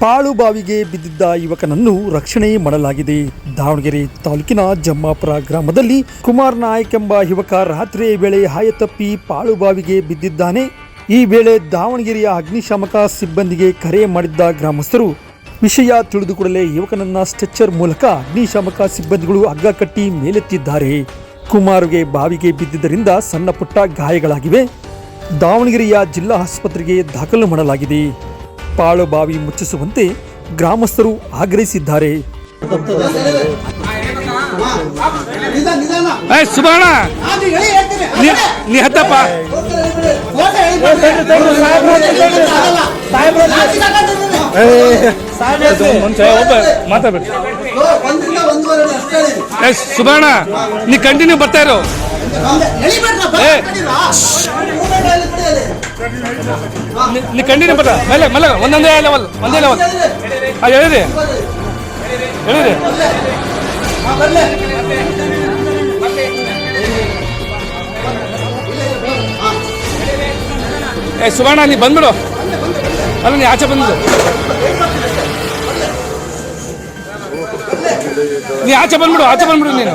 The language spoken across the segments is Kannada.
ಪಾಳು ಬಾವಿಗೆ ಬಿದ್ದಿದ್ದ ಯುವಕನನ್ನು ರಕ್ಷಣೆ ಮಾಡಲಾಗಿದೆ. ದಾವಣಗೆರೆ ತಾಲೂಕಿನ ಜಮ್ಮಾಪುರ ಗ್ರಾಮದಲ್ಲಿ ಕುಮಾರ್ ನಾಯಕ್ ಎಂಬ ಯುವಕ ರಾತ್ರಿಯ ವೇಳೆ ಹಾಯತಪ್ಪಿ ಪಾಳು ಬಾವಿಗೆ ಬಿದ್ದಿದ್ದಾನೆ. ಈ ವೇಳೆ ದಾವಣಗೆರೆಯ ಅಗ್ನಿಶಾಮಕ ಸಿಬ್ಬಂದಿಗೆ ಕರೆ ಮಾಡಿದ್ದ ಗ್ರಾಮಸ್ಥರು, ವಿಷಯ ತಿಳಿದು ಕೂಡಲೇ ಯುವಕನನ್ನ ಸ್ಟ್ರೆಚ್ಚರ್ ಮೂಲಕ ಅಗ್ನಿಶಾಮಕ ಸಿಬ್ಬಂದಿಗಳು ಹಗ್ಗ ಕಟ್ಟಿ ಮೇಲೆತ್ತಿದ್ದಾರೆ. ಕುಮಾರ್ಗೆ ಬಾವಿಗೆ ಬಿದ್ದಿದ್ದರಿಂದ ಸಣ್ಣ ಪುಟ್ಟ ಗಾಯಗಳಾಗಿವೆ ದಾವಣಗೆರೆಯ ಜಿಲ್ಲಾ ಆಸ್ಪತ್ರೆಗೆ ದಾಖಲು ಮಾಡಲಾಗಿದೆ ಪಾಳು ಬಾವಿ ಮುಚ್ಚಿಸುವಂತೆ ಗ್ರಾಮಸ್ಥರು ಆಗ್ರಹಿಸಿದ್ದಾರೆ ನಿಧಾನ ಏ ನೀ ಕಂಟಿನ್ಯೂ ಬರ್ತಾ ಇರೋ. ನೀ- ಕಂಟಿನ್ಯೂ ಬರ್ತಾ, ಮೇಲೆ ಮೇಲೆ, ಒಂದೊಂದೇ ಲೆವೆಲ್ ಒಂದೇ ಲೆವೆಲ್ ಹಾ ಹೇಳಿರಿ ಹೇಳಿರಿ. ಏ ಸುಬಾಣ ನೀ ಬಂದ್ಬಿಡು ಅಲ್ಲ, ನೀ ಆಚೆ ಬಂದು ನೀ ಆಚೆ ಬಂದ್ಬಿಡು ಆಚೆ ಬಂದ್ಬಿಡು ನೀನು.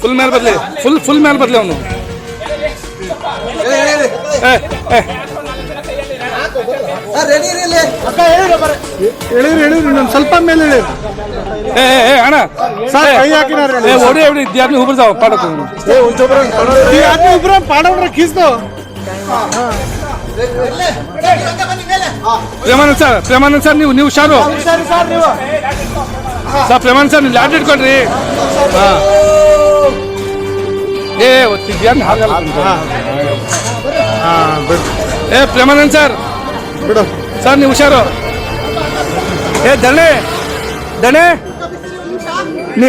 ಫುಲ್ ಮೇಲೆ ಬದಲಿ ಫುಲ್ ಫುಲ್ ಮೇಲೆ ಬದಲಿ ಅವನು. ಹೇಳಿ, ಹೇಳಿ. ಸ್ವಲ್ಪ ಮೇಲೆ ಹೇಳಿರಿ ಏ ಏ, ಏ ಅಣ್ಣ. ಸರ್ ಕೈ ಹಾಕಿನಾರ ಏ ಓಡಿ ಓಡಿ ಏ ಆದ್ಮಿ ಇಬ್ರು ಪಾಡವ್ರ ಕೀಸ್ದು ಬರ್ಲಿ. ಹಂಗೆ ಬನ್ನಿ ಮೇಲೆ. ಹಾ, ಪ್ರೇಮಾನಂದ್ ಸರ್ ಪ್ರೇಮಾನಂದ್ ಸರ್ ನೀವು ನೀವು ಹುಷಾರು ಸರ್ ಪ್ರೇಮಾನಂದ್ ಸರ್ ನೀವು ಲ್ಯಾಟ್ ಇಟ್ಕೊಳ್ರಿ ಹಾ. ಏ ಒತ್ತಿದ್ಯಾನ್ ಹಾಗಲ್ಲ. ಏ ಪ್ರೇಮಾನಂದ್ ಸರ್. ಬಿಡು. ಸರ್ ನೀವು ಹುಷಾರು. ಏ ದಣೆ. ದಣೆ. ನೀ